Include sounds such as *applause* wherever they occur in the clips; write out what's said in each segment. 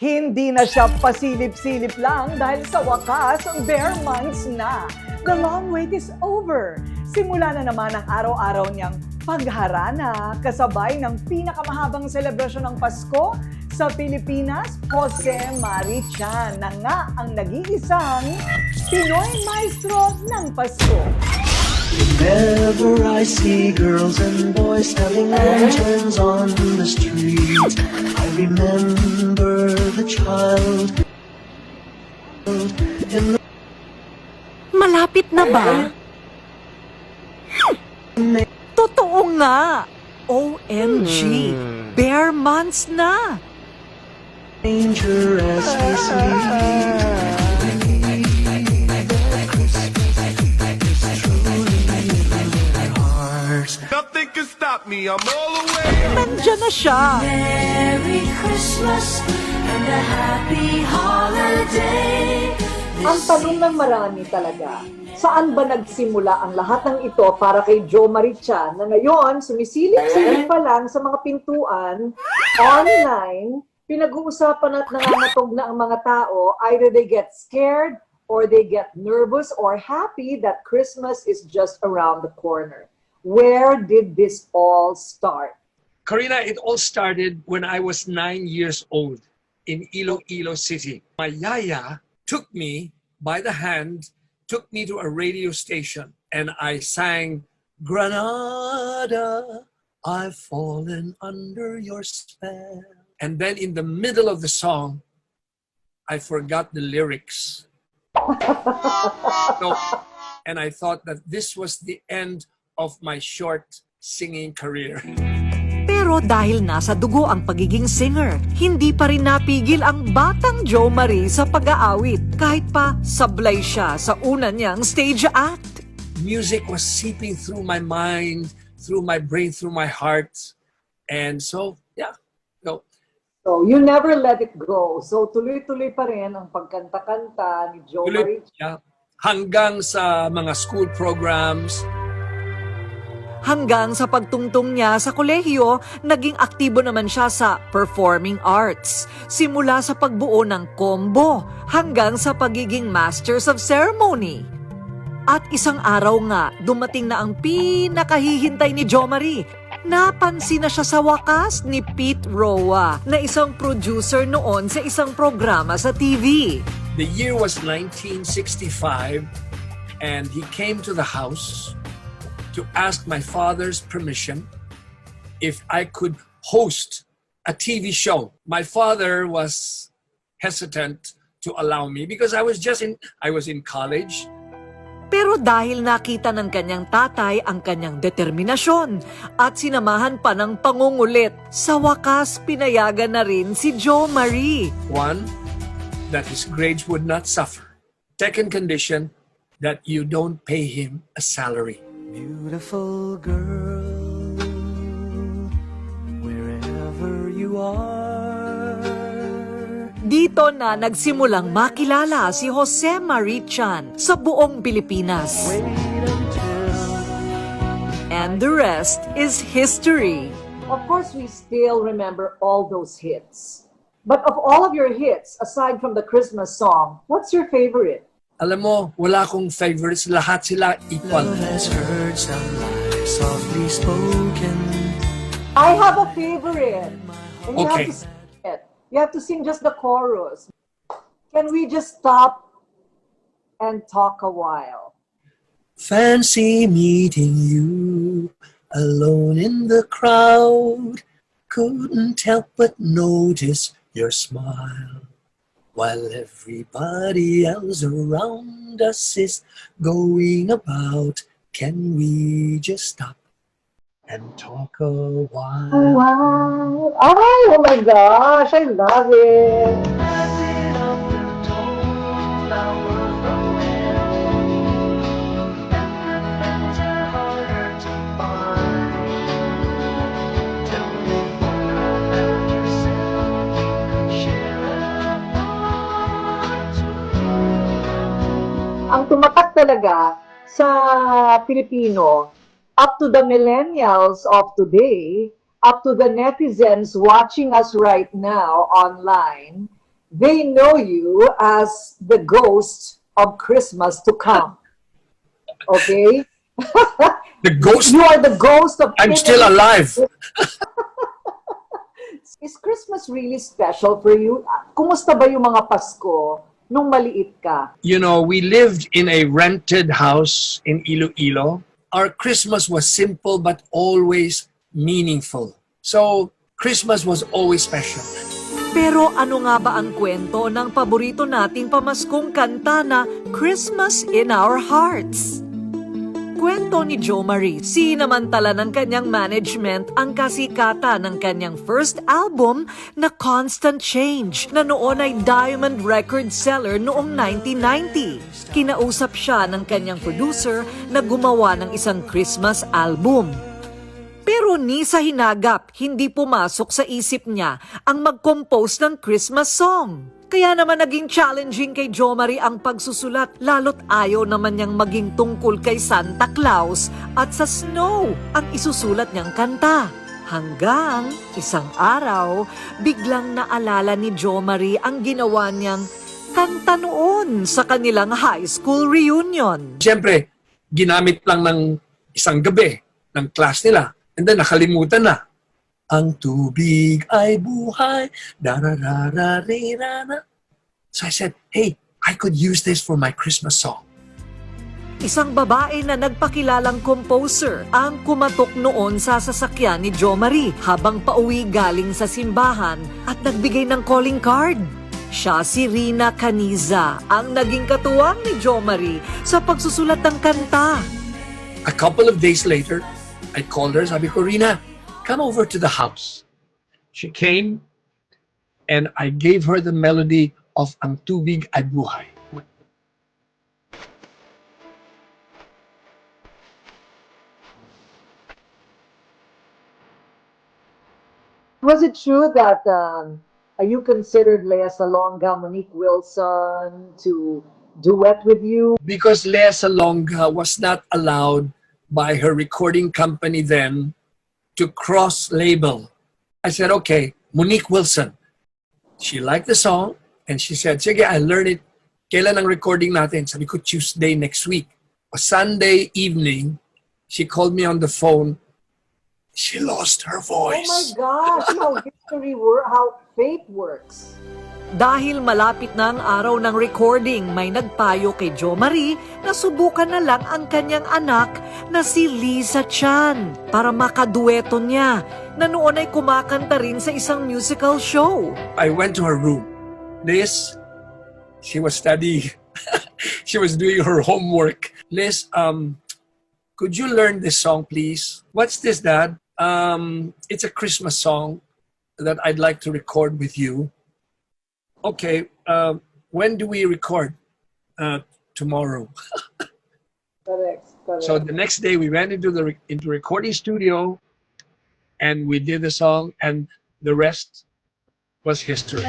Hindi na siya pasilip-silip lang dahil sa wakas, bare months na. The long wait is over. Simula na naman ang araw-araw niyang pagharana kasabay ng pinakamahabang selebrasyon ng Pasko sa Pilipinas, Jose Marichan na nga ang nag-iisang Pinoy Maestro ng Pasko. Whenever I see girls and boys selling lanterns on the street, I remember the child in the Malapit na ba? Totoo nga! OMG! Bare months na! manger as we sleep. Me. I'm all the way. Nandiyan na siya! Merry Christmas and a happy holiday. Ang tanong ng marami talaga, saan ba nagsimula ang lahat ng ito para kay Joe Marichan na ngayon sumisilip-silip pa lang sa mga pintuan, online, pinag-uusapan at nangangatog na ang mga tao, either they get scared or they get nervous or happy that Christmas is just around the corner. Where did this all start? Karina, it all started when I was nine years old in Iloilo City. My yaya took me by the hand, took me to a radio station, and I sang, Granada, I've fallen under your spell. And then in the middle of the song, I forgot the lyrics. *laughs* no, and I thought that this was the end of my short singing career. Pero dahil nasa dugo ang pagiging singer, hindi pa rin napigil ang batang Joe Marie sa pag-aawit kahit pa sablay siya sa una niyang stage act. music was seeping through my mind, through my brain, through my heart. And so, yeah, no. So, you never let it go. So, tuloy-tuloy pa rin ang pagkanta-kanta ni Joe Tuloy, Marichan. yeah, hanggang sa mga school programs, Hanggang sa pagtungtong niya sa kolehiyo, naging aktibo naman siya sa performing arts. Simula sa pagbuo ng combo hanggang sa pagiging masters of ceremony. At isang araw nga, dumating na ang pinakahihintay ni Jo Marie. Napansin na siya sa wakas ni Pete Roa na isang producer noon sa isang programa sa TV. the year was 1965, and he came to the house to ask my father's permission if I could host a TV show. My father was hesitant to allow me because I was just in I was in college Pero dahil nakita ng kanyang tatay ang kanyang determinasyon at sinamahan pa ng pangungulit, sa wakas pinayagan na rin si Jo Marie. One, that his grades would not suffer. Second condition, that you don't pay him a salary. Beautiful girl, wherever you are. Dito na nagsimulang makilala si Jose Marie Chan sa buong Pilipinas. And the rest is history. Of course, we still remember all those hits. But of all of your hits, aside from the Christmas song, what's your favorite? Alam mo, wala akong favorites. Lahat sila equal. love has heard some lies softly spoken. I have a favorite. And you have Okay. to sing it. You have to sing just the chorus. Can we just stop and talk a while? Fancy meeting you alone in the crowd. Couldn't help but notice your smile. While everybody else around us is going about, can we just stop and talk a while? Wow! Ay, oh my gosh! I love it! Ang tumatak talaga sa Pilipino, up to the millennials of today, up to the netizens watching us right now online, they know you as the ghost of Christmas to come. Okay? *laughs* The ghost. You are the ghost of I'm still alive. *laughs* Is Christmas really special for you? Kumusta ba yung mga Pasko nung maliit ka? You know, we lived in a rented house in Iloilo. Our Christmas was simple but always meaningful. So, Christmas was always special. Pero ano nga ba ang kwento ng paborito nating pamaskong kanta na Christmas in Our Hearts? Kwento ni Jo Marie, sinamantala ng kanyang management ang kasikata ng kanyang first album na Constant Change na noon ay diamond record seller noong 1990. Kinausap siya ng kanyang producer na gumawa ng isang Christmas album. Pero ni sa hinagap, hindi pumasok sa isip niya ang mag-compose ng Christmas song. Kaya naman naging challenging kay Jo Marie ang pagsusulat lalo't ayaw naman niyang maging tungkol kay Santa Claus at sa snow ang isusulat niyang kanta. Hanggang isang araw, biglang naalala ni Jo Marie ang ginawa niyang kanta noon sa kanilang high school reunion. Siyempre, ginamit lang ng isang gabi ng class nila. And then nakalimutan na. Ang tubig ay buhay. Dararararira. So I said, hey, I could use this for my Christmas song. Isang babae na nagpakilalang composer ang kumatok noon sa sasakyan ni Jo Marie habang pauwi galing sa simbahan at nagbigay ng calling card. Siya si Rina Caniza, ang naging katuwang ni Jo Marie sa pagsusulat ng kanta. A couple of days later, I called her. Sabi ko, Rina, come over to the house. She came and I gave her the melody of Ang Tubig ay Buhay. Was it true that um, you considered Lea Salonga, Monique Wilson to duet with you? because Lea Salonga was not allowed by her recording company then to cross label. I said, okay, Monique Wilson. She liked the song and she said, sige, I learned it. Kailan ang recording natin? Sabi ko, Tuesday next week. A Sunday evening, she called me on the phone. She lost her Oh my voice. gosh, *laughs* how history work, how fate works. Dahil malapit na ang araw ng recording, may nagpayo kay Jo Marie na subukan na lang ang kanyang anak na si Lisa Chan para makadueto niya na noon ay kumakanta rin sa isang musical show. I went to her room. Liz, she was studying. *laughs* she was doing her homework. Liz, um, could you learn this song, please? What's this, Dad? Um, it's a Christmas song that I'd like to record with you. Okay, uh, when do we record? Uh, tomorrow. *laughs* Correct, correct. So the next day we went into the re- into recording studio, and we did the song, and the rest was history.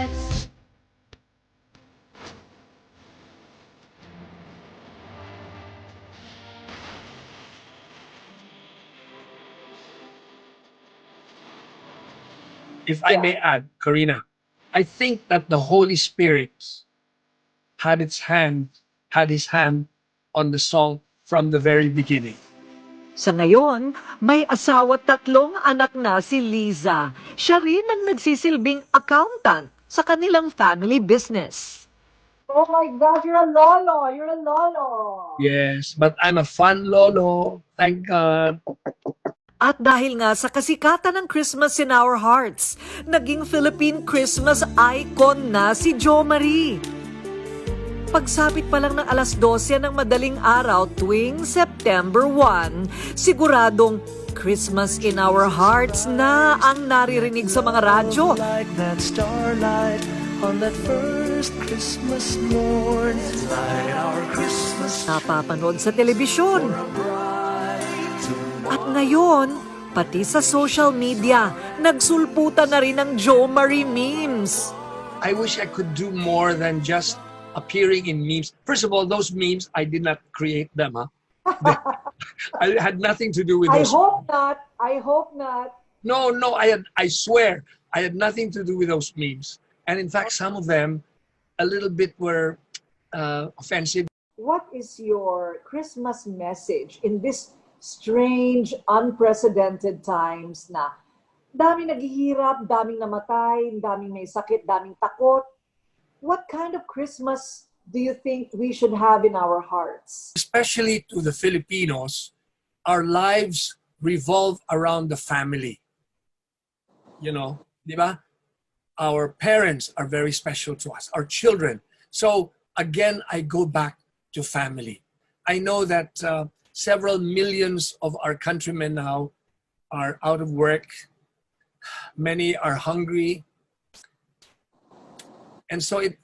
If I may add, Karina, I think that the Holy Spirit had its hand, had his hand on the song from the very beginning. Sa ngayon, may asawa at tatlong anak na si Liza. Siya rin ang nagsisilbing accountant sa kanilang family business. oh my gosh, you're a lolo, you're a lolo. Yes, but I'm a fun lolo. Thank God. At dahil nga sa kasikatan ng Christmas in Our Hearts, naging Philippine Christmas icon na si Jo Marie. Pagsapit pa lang ng alas 12 ng madaling araw tuwing September 1, siguradong Christmas in Our Hearts na ang naririnig sa mga radyo. Like that starlight on that first Christmas morn. Light our Christmas Napapanood sa telebisyon. Ngayon, pati sa social media, nagsulputan na rin ng Jo Marie memes. I wish I could do more than just appearing in memes. First of all, those memes, I did not create them. Huh? *laughs* I had nothing to do with I those. hope not, I hope not. No, no, I had, I swear, I had nothing to do with those memes. And in fact, some of them a little bit were uh, offensive. What is your Christmas message in this strange, unprecedented times na daming naghihirap, daming namatay, daming may sakit, daming takot? What kind of Christmas do you think we should have in our hearts? especially to the Filipinos, our lives revolve around the family. You know, di ba? Our parents are very special to us, our children. So again, I go back to family. I know that uh, several millions of our countrymen now are out of work. Many are hungry. And so it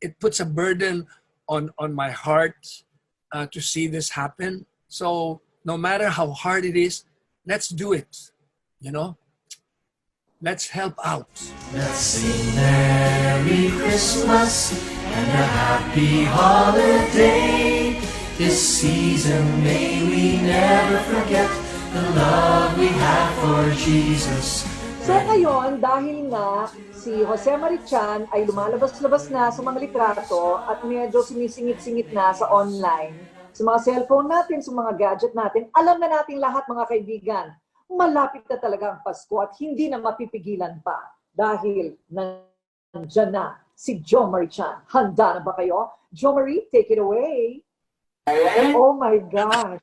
it puts a burden on on my heart uh, to see this happen. So no matter how hard it is, let's do it. You know, let's help out. Let's sing Merry Christmas and a Happy Holiday. This season may we never forget the love we have for Jesus. So ngayon, dahil nga si Jose Marichan ay lumalabas-labas na sa mga litrato at medyo sumisingit-singit na sa online, sa mga cellphone natin, sa mga gadget natin, alam na natin lahat mga kaibigan, malapit na talaga ang Pasko at hindi na mapipigilan pa dahil nandyan na si Jo Marichan. Handa na ba kayo? Jo Marie, take it away. Eh? Oh my God.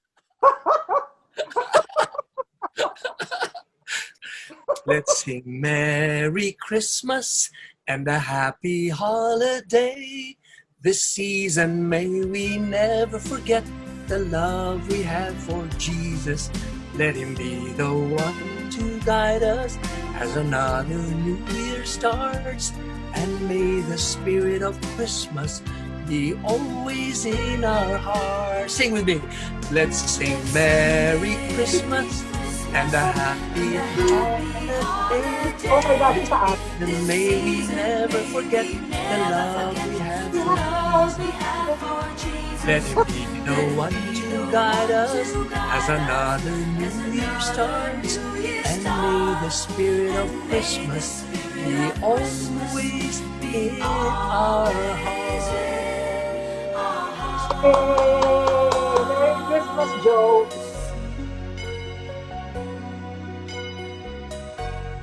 Let's sing Merry Christmas and a Happy Holiday. This season may we never forget the love we have for Jesus. Let him be the one to guide us as another new year starts. And may the spirit of Christmas be always in our hearts. Sing with me. Let's sing Merry Christmas and a Happy Holiday. Oh my God, saan? And may we never forget the love we have The love we have for Let him be no one to guide us as another new year starts. And may the spirit of Christmas be always in our hearts. Merry Christmas, Joe.